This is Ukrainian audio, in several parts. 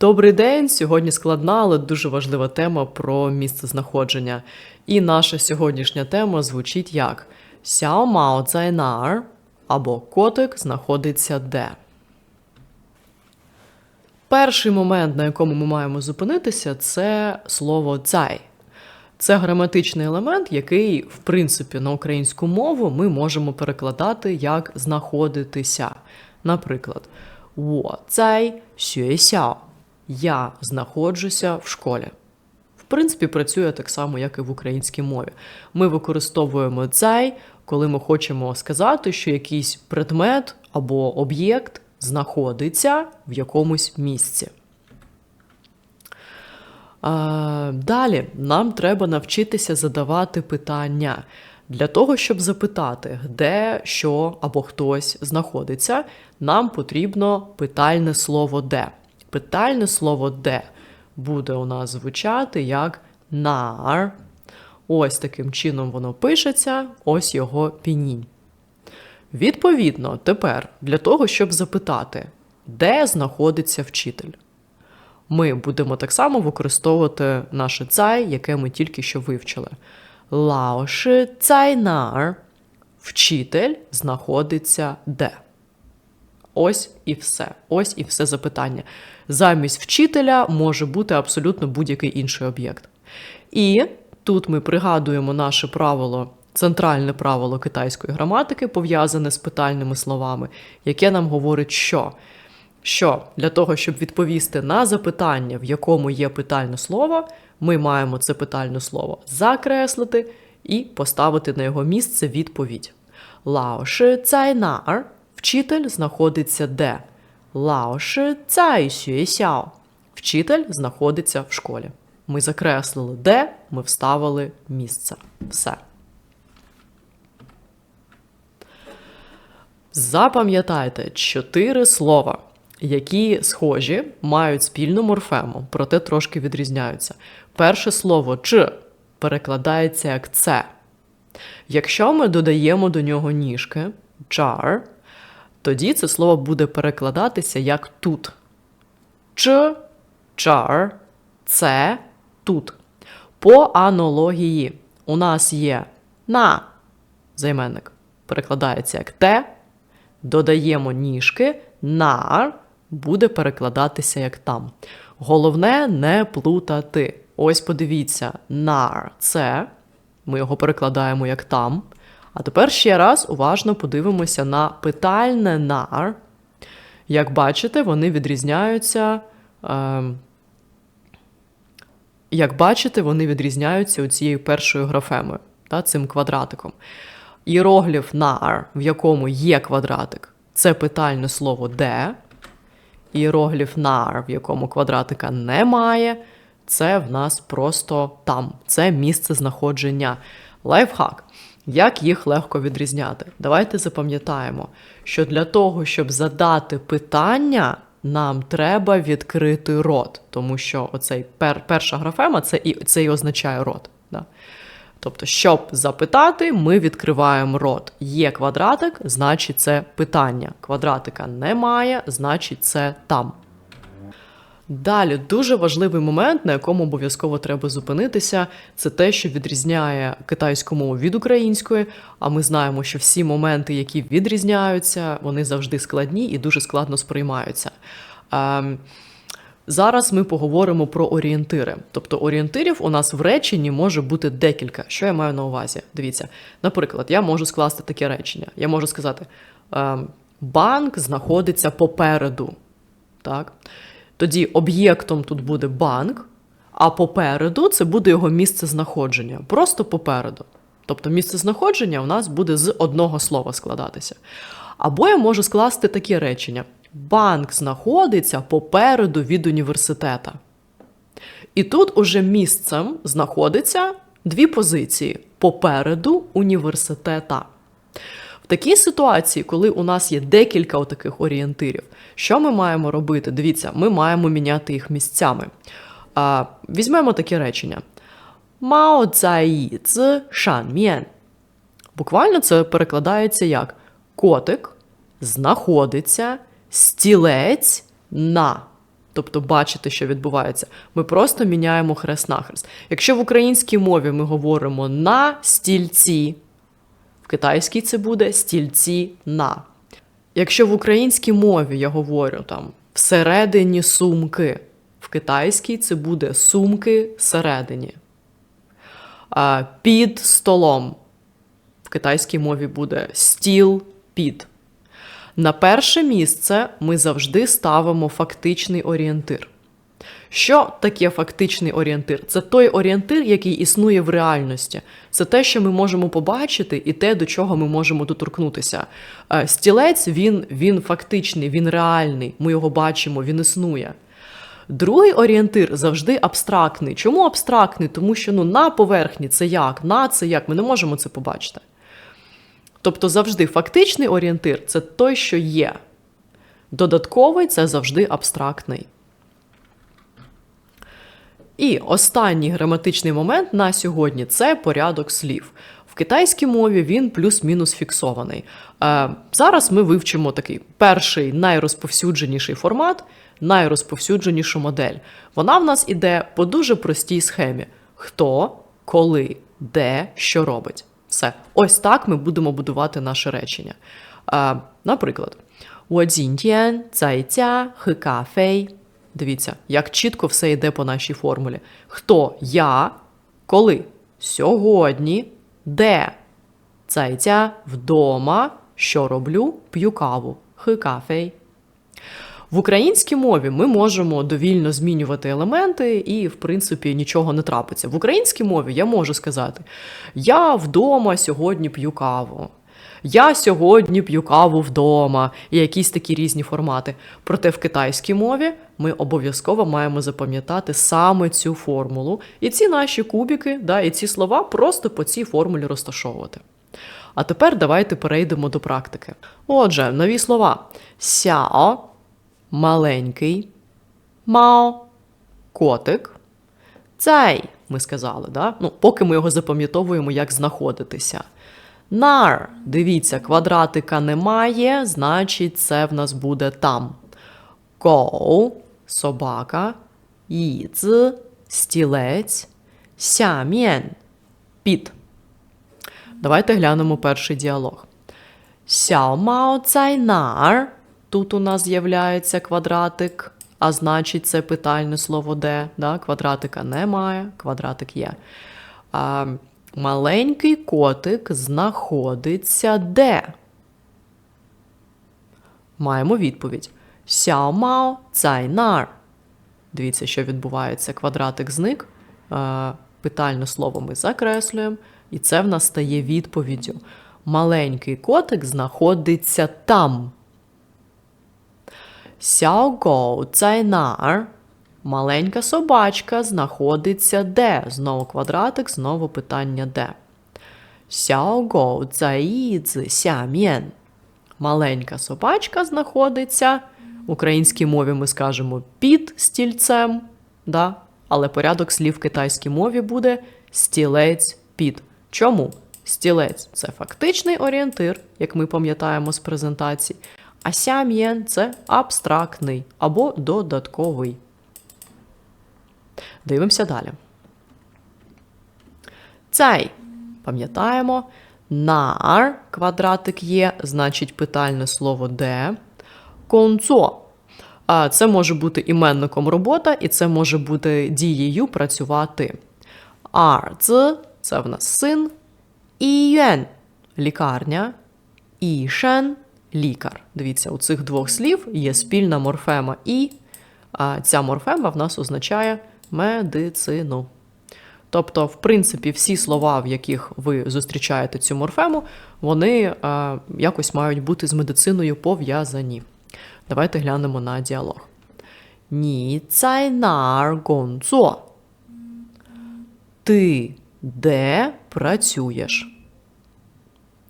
Добрий день! Сьогодні складна, але дуже важлива тема про місце знаходження. І наша сьогоднішня тема звучить як Сяо Мао Цайнар або Котик знаходиться де. Перший момент, на якому ми маємо зупинитися, це слово цай. Це граматичний елемент, який, в принципі, на українську мову ми можемо перекладати як знаходитися. Наприклад, 我在学校. Я знаходжуся в школі. В принципі, працює так само, як і в українській мові. Ми використовуємо цей, коли ми хочемо сказати, що якийсь предмет або об'єкт знаходиться в якомусь місці. Далі нам треба навчитися задавати питання. Для того, щоб запитати, де, що або хтось знаходиться, нам потрібно питальне слово де. Питальне слово де буде у нас звучати як нар. Ось таким чином воно пишеться, ось його пінінь. Відповідно, тепер для того, щоб запитати, де знаходиться вчитель, ми будемо так само використовувати наше цай, яке ми тільки що вивчили. Лао ши цай нар. Вчитель знаходиться де. Ось і все. Ось і все запитання. Замість вчителя може бути абсолютно будь-який інший об'єкт. І тут ми пригадуємо наше правило, центральне правило китайської граматики, пов'язане з питальними словами, яке нам говорить, що що для того, щоб відповісти на запитання, в якому є питальне слово, ми маємо це питальне слово закреслити і поставити на його місце відповідь. Лао цай нар Вчитель знаходиться де? Лао ши цай сюєсяо. Вчитель знаходиться в школі. Ми закреслили де, ми вставили місце. Все. Запам'ятайте чотири слова, які схожі, мають спільну морфему, проте трошки відрізняються. Перше слово ч перекладається як це. Якщо ми додаємо до нього ніжки jar, тоді це слово буде перекладатися як тут. Ч, чар, це тут. По аналогії у нас є на займенник перекладається як те, додаємо ніжки, нар буде перекладатися як там. Головне не плутати. Ось подивіться, нар це. Ми його перекладаємо як там. А тепер ще раз уважно подивимося на питальне нар. Як бачите, вони відрізняються. Е, як бачите, вони відрізняються цією першою графемою, та, цим квадратиком. Іерогліф нар, в якому є квадратик, це питальне слово де. Іерогліф нар, в якому квадратика немає, це в нас просто там. Це місце знаходження. Лайфхак. Як їх легко відрізняти? Давайте запам'ятаємо, що для того, щоб задати питання, нам треба відкрити рот, тому що оцей пер, перша графема це і це і означає рот. Да? Тобто, щоб запитати, ми відкриваємо рот. Є квадратик, значить це питання. Квадратика немає, значить це там. Далі дуже важливий момент, на якому обов'язково треба зупинитися, це те, що відрізняє китайську мову від української. А ми знаємо, що всі моменти, які відрізняються, вони завжди складні і дуже складно сприймаються. Ем, Зараз ми поговоримо про орієнтири. Тобто орієнтирів у нас в реченні може бути декілька. Що я маю на увазі? Дивіться, наприклад, я можу скласти таке речення. Я можу сказати: ем, банк знаходиться попереду. Так? Тоді об'єктом тут буде банк, а попереду це буде його місце знаходження. Просто попереду. Тобто місце знаходження у нас буде з одного слова складатися. Або я можу скласти такі речення: банк знаходиться попереду від університета. І тут уже місцем знаходиться дві позиції попереду університета. Такій ситуації, коли у нас є декілька таких орієнтирів, що ми маємо робити? Дивіться, ми маємо міняти їх місцями. А, Візьмемо таке речення. Мао цаї ц шанмєн. Буквально це перекладається як котик знаходиться стілець на. тобто бачити, що відбувається. Ми просто міняємо хрест-нахрест. Якщо в українській мові ми говоримо на стільці, китайській це буде стільці на. Якщо в українській мові я говорю там всередині сумки, в китайській це буде сумки всередині. Під столом. В китайській мові буде стіл під. На перше місце ми завжди ставимо фактичний орієнтир. Що таке фактичний орієнтир? Це той орієнтир, який існує в реальності. Це те, що ми можемо побачити, і те, до чого ми можемо доторкнутися. Е, стілець він, він фактичний, він реальний. Ми його бачимо, він існує. Другий орієнтир завжди абстрактний. Чому абстрактний? Тому що ну, на поверхні це як, на це як, ми не можемо це побачити. Тобто завжди фактичний орієнтир це той, що є. Додатковий це завжди абстрактний. І останній граматичний момент на сьогодні це порядок слів. В китайській мові він плюс-мінус фіксований. Е, Зараз ми вивчимо такий перший найрозповсюдженіший формат, найрозповсюдженішу модель. Вона в нас іде по дуже простій схемі: хто, коли, де, що робить. Все. Ось так ми будемо будувати наше речення. Е, Наприклад, 我今天在家喝咖啡. Дивіться, як чітко все йде по нашій формулі. Хто я, коли? Сьогодні, де? Цайця вдома, що роблю, п'ю каву, хи кафей. В українській мові ми можемо довільно змінювати елементи, і, в принципі, нічого не трапиться. В українській мові я можу сказати: Я вдома сьогодні п'ю каву. Я сьогодні п'ю каву вдома і якісь такі різні формати. Проте в китайській мові ми обов'язково маємо запам'ятати саме цю формулу, і ці наші кубики, да, і ці слова просто по цій формулі розташовувати. А тепер давайте перейдемо до практики. Отже, нові слова: сяо маленький, мао котик. Цей, ми сказали, да? ну, поки ми його запам'ятовуємо, як знаходитися. Нар, дивіться, квадратика немає, значить, це в нас буде там. Гоу собака, їз стілець, сям'єн під. Давайте глянемо перший діалог. Сяо мао цай нар. Тут у нас з'являється квадратик, а значить, це питальне слово де. Да? Квадратика немає, квадратик є. А, Маленький котик знаходиться де? Маємо відповідь. Сяо мао цай. Дивіться, що відбувається. Квадратик зник. Е, питальне слово ми закреслюємо, і це в нас стає відповіддю. Маленький котик знаходиться там. Сяо гоу цай нар. Маленька собачка знаходиться де? Знову квадратик, знову питання де. Сяо гоу сям'єн. Маленька собачка знаходиться. В українській мові ми скажемо під стільцем, да? але порядок слів в китайській мові буде стілець під. Чому? Стілець це фактичний орієнтир, як ми пам'ятаємо з презентації, а сям'єн це абстрактний або додатковий. Дивимося далі. Цей. Пам'ятаємо. Нар квадратик є, значить питальне слово де. Концо. Це може бути іменником робота, і це може бути дією працювати. Арц це в нас син. Іюен лікарня. Ішен лікар. Дивіться, у цих двох слів є спільна морфема і. Ця морфема в нас означає медицину. Тобто, в принципі, всі слова, в яких ви зустрічаєте цю морфему, вони е, якось мають бути з медициною пов'язані. Давайте глянемо на діалог. Ні цай нар. Ти де працюєш?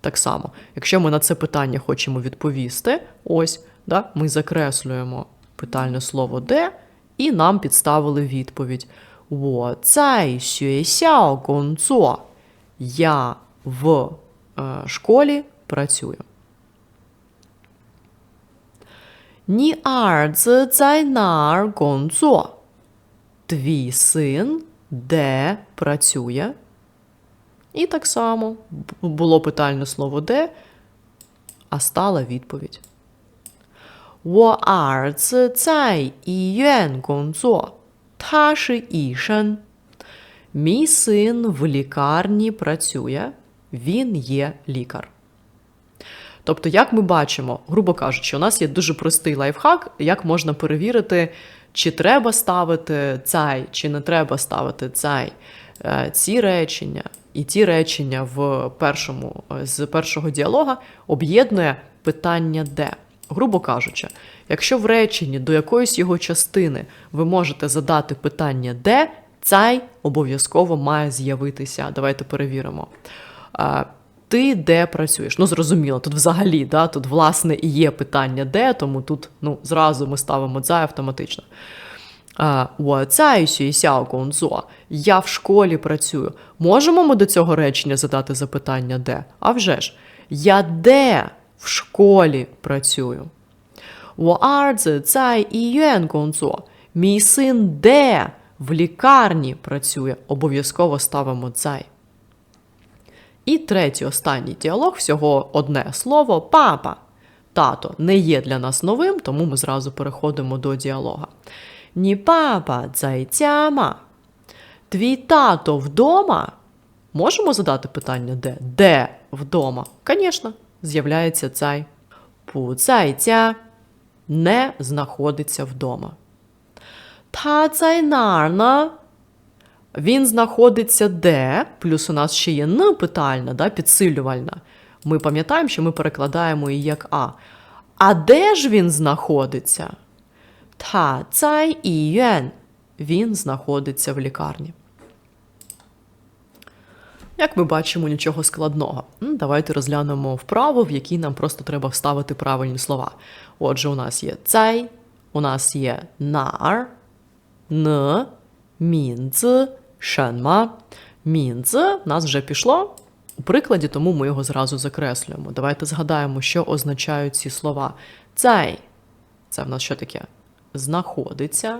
Так само, якщо ми на це питання хочемо відповісти, ось, да, ми закреслюємо питальне слово де, і нам підставили відповідь. 我在学校工作. Я в е, школі працюю. 你儿子在哪儿工作? Твій син де працює? І так само б- було питальне слово де, а стала відповідь. 我儿子在医院工作，他是医生。Мій син в лікарні працює, він є лікар. Тобто, як ми бачимо, грубо кажучи, у нас є дуже простий лайфхак, як можна перевірити, чи треба ставити цей, чи не треба ставити цей. Е, Ці речення і ті речення в першому, е, з першого діалога об'єднує питання де. Грубо кажучи, якщо в реченні до якоїсь його частини ви можете задати питання де, цей обов'язково має з'явитися. Давайте перевіримо. Ти де працюєш? Ну, зрозуміло, тут взагалі, да, тут, власне, і є питання де, тому тут ну, зразу ми ставимо «цай» автоматично. Я в школі працюю. Можемо ми до цього речення задати запитання де? А вже ж, я де в школі працюю? 我儿子在医院工作. Мій син де в лікарні працює. Обов'язково ставимо цей. І третій останній діалог всього одне слово папа. Тато не є для нас новим, тому ми зразу переходимо до діалога. Ні папа зайцяма. Твій тато вдома? Можемо задати питання де? Де вдома? Звісно, з'являється цей. Пу зайця не знаходиться вдома. Та цай нарна. Він знаходиться де, плюс у нас ще є н питальна, да, підсилювальна. Ми пам'ятаємо, що ми перекладаємо її як А. А де ж він знаходиться? Та цай іюен. Він знаходиться в лікарні. Як ми бачимо, нічого складного. Давайте розглянемо вправу, в якій нам просто треба вставити правильні слова. Отже, у нас є цай, у нас є нар, н, мінзи, шенма. Мінзи нас вже пішло у прикладі, тому ми його зразу закреслюємо. Давайте згадаємо, що означають ці слова. Цай це в нас що таке? Знаходиться.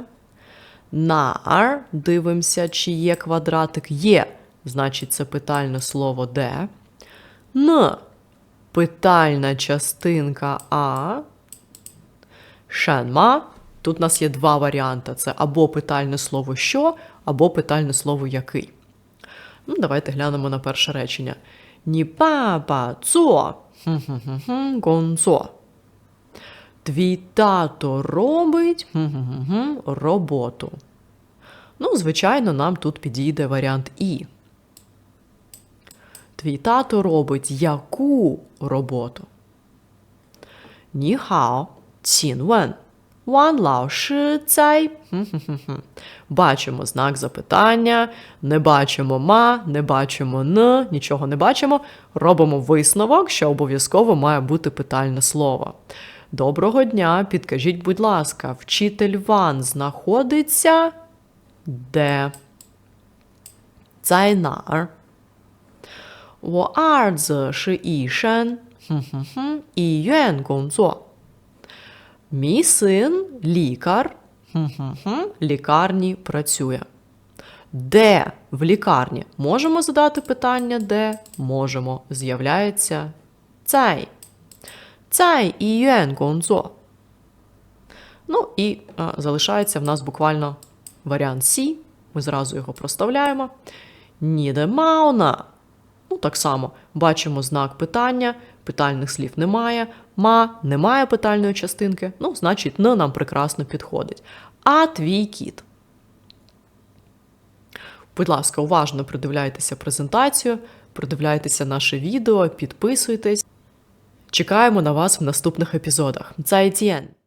Нар, дивимося, чи є квадратик. Є. Значить, це питальне слово де. Н. Питальна частинка А. Шенма. Тут у нас є два варіанти: це або питальне слово що, або питальне слово який. Ну, давайте глянемо на перше речення. Ні папа цо. Твій тато робить роботу. Ну, звичайно, нам тут підійде варіант І. Твій тато робить яку роботу? Ніхао, цінвен. Ван лао ши цай. Бачимо знак запитання, не бачимо ма, не бачимо «н», нічого не бачимо. Робимо висновок, що обов'язково має бути питальне слово. Доброго дня! Підкажіть, будь ласка, вчитель Ван знаходиться де? Цайнар. 我儿子是医生，哼哼哼，医院工作。Мій син лікар, хм-хм-хм, лікарні працює. Де в лікарні? Можемо задати питання де? Можемо. З'являється цей. Цей іюен гонзо. Ну і е, залишається в нас буквально варіант Сі. Ми зразу його проставляємо. Ніде мауна. Ну, так само бачимо знак питання, питальних слів немає, ма немає питальної частинки, ну, значить, не нам прекрасно підходить. А твій кіт. Будь ласка, уважно придивляйтеся презентацію, придивляйтеся наше відео, підписуйтесь. Чекаємо на вас в наступних епізодах. Зайдien!